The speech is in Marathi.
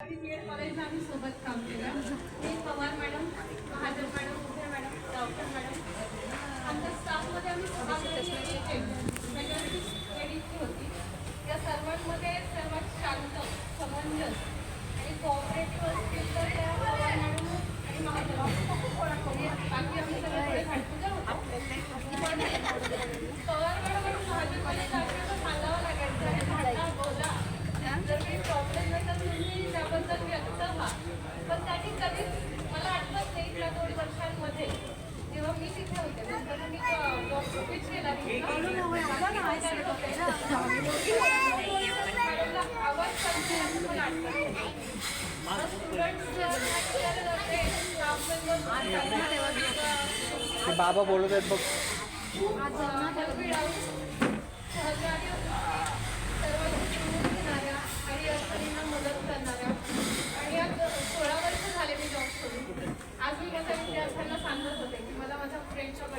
कॉलेजला आम्ही सोबत काम केलं. मी Pawar madam Mahajan madam Ubhe madam doctor madam आमच्या स्टाफमध्ये आम्ही सहा मेजॉरिटी लेडीजची होती या सर्वांमध्ये सर्वात शांत समंजस आणि कोऑपरेटिव्ह असतील तर त्या पवार मॅडम आणि महाजन बाकी आम्ही सगळे थोडे भांडकुदळ होतो पण पवार मॅडम आणि महाजन मला असं सांगावं लागायचं आणि भांडा बोला जर काही प्रॉब्लेम नाही तर तुम्ही त्याबद्दल व्यक्त व्हा पण त्यांनी कधीच मला आठवत नाही त्या दोन वर्षांमध्ये. जेव्हा मी तिथे होते. नंतर मी जॉब स्विच केला मॅडमला आवाज सांगते असं मला आठवत स्टुडंट्स जाते. स्टाफ मेंबर ते बाबा बोलत आहेत बघ.